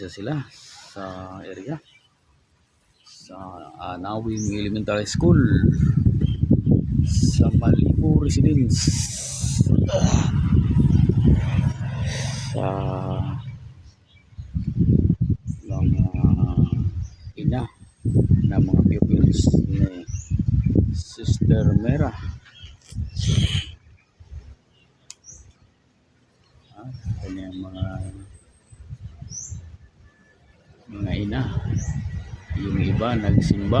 isa sila sa area. Sa Anawin Elementary School. Sa Malibu Residence. Sa mga ina na mga pupils ni Sister Mera ah, kanyang mga ina yung iba nagsimba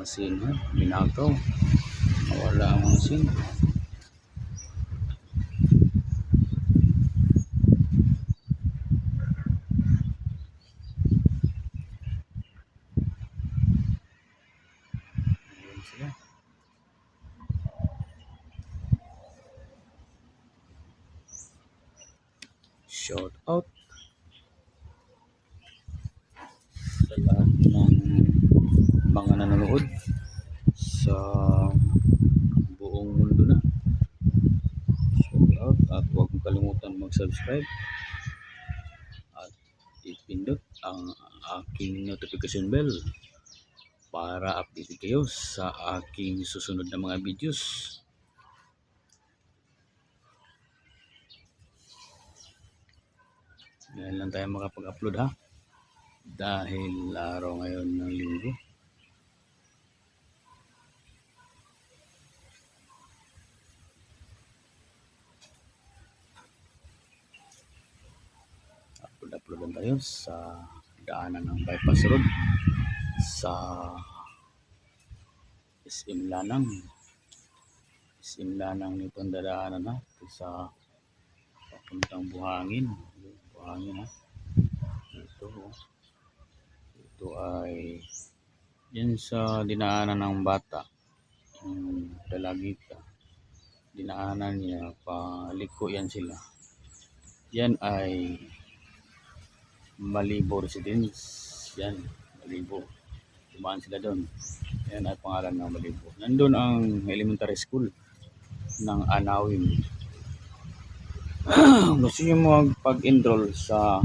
yung mga sin ha? Binakaw nawala ang mga sin Ayan sila. shout out sa lahat ng mga nanonood sa buong mundo na. Shout out at huwag kalimutan mag-subscribe at ipindot ang aking notification bell para updated kayo sa aking susunod na mga videos. Ngayon lang tayo makapag-upload ha dahil araw ngayon ng linggo. Lang tayo sa daanan ng bypass road sa SM Lanang. SM Lanang nitong dadaanan na sa papuntang Buhangin. Buhangin ha. Ito. oh. Ito ay yan sa dinaanan ng bata. Yung dalagita. Dinaanan niya paliko yan sila. Yan ay Malibo Residence. Yan, Malibo. Dumaan sila doon. Yan ay pangalan ng Malibo. Nandun ang elementary school ng Anawin. gusto nyo magpag-enroll sa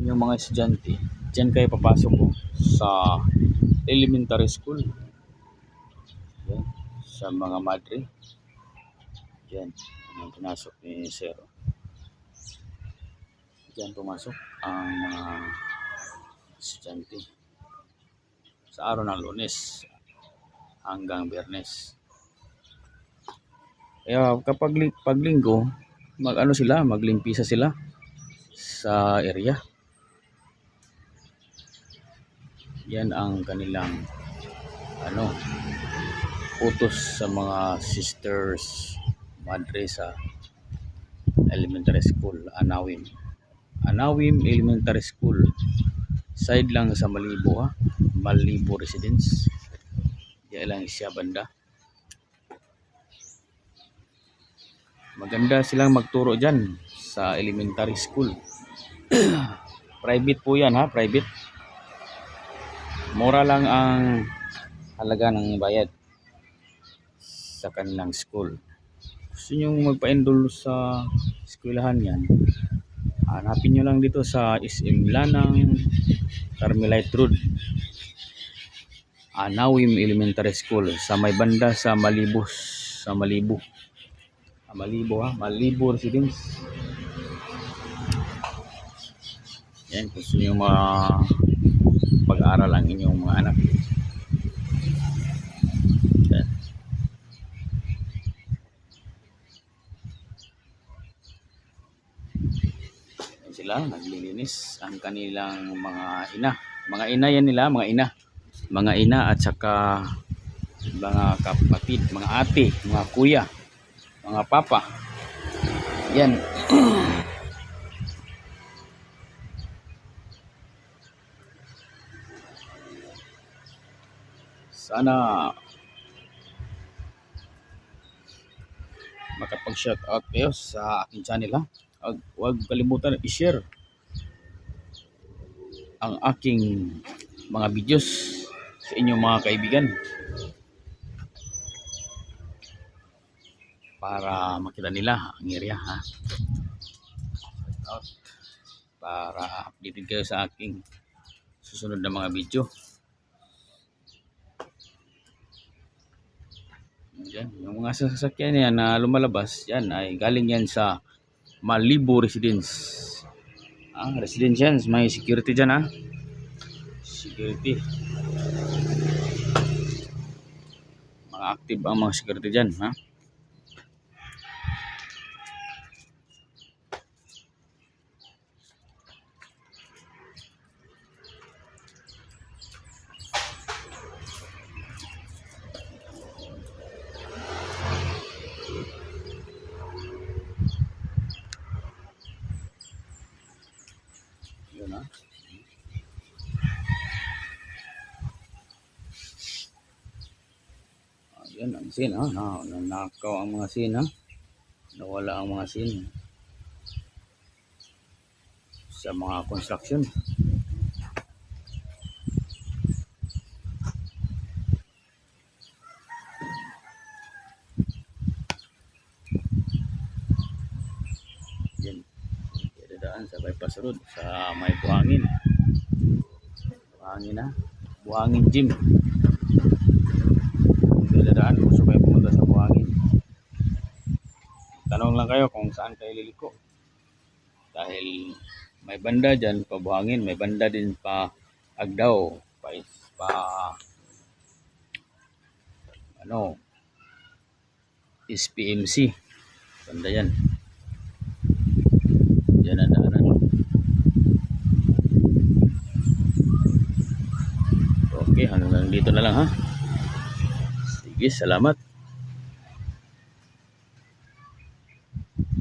inyong mga estudyante, dyan kayo papasok po sa elementary school. Yan, sa mga madre. Yan, ang pinasok ni Zero. Diyan pumasok ang mga estudyante sa araw ng lunes hanggang biyernes. Kaya kapag li- paglinggo, mag ano sila, maglimpisa sila sa area. Yan ang kanilang ano utos sa mga sisters madre sa elementary school Anawim. Anawim Elementary School. Side lang sa Malibo ha. Malibo Residence. Yan lang siya banda. Maganda silang magturo dyan sa elementary school. private po yan ha, private. Mura lang ang halaga ng bayad sa kanilang school. Gusto nyo magpa-enroll sa eskwelahan yan, hanapin nyo lang dito sa SM Lanang Carmelite Road. Anawim Elementary School sa may banda sa Malibos sa Malibo. Ah, Malibo ha, Malibo Residence. Yan, gusto nyo mga pag-aral ang inyong mga anak. Sila, naglilinis ang kanilang mga ina. Mga ina yan nila, mga ina. Mga ina at saka mga kapatid, mga ate, mga kuya, mga papa. Yan. Sana makapag-shout out kayo sa aking channel ha. Huwag, kalimutan i-share ang aking mga videos sa inyong mga kaibigan para makita nila ang area ha. Para updated kayo sa aking susunod na mga video. Yan, yung mga sasakyan yan na lumalabas, yan ay galing yan sa Malibu Residence. Ah, residence yan, may security dyan ah. Security. Mga active ang mga security dyan ha. Ah. Ayan ang sin ha. Na, nanakaw ang mga sin ha. Nawala ang mga sin. Sa mga construction. Yan. Dadaan sa may buhangin. Buhangin ha. Buhangin gym. Kung dadaan, gusto kayo pumunta sa buhangin. Tanong lang kayo kung saan kayo liliko. Dahil may banda dyan pa buhangin, may banda din pa Agdaw, pa, pa ano, SPMC. Banda yan. Yan ang daanan. Okay, hanggang dito na lang ha. Sige, salamat.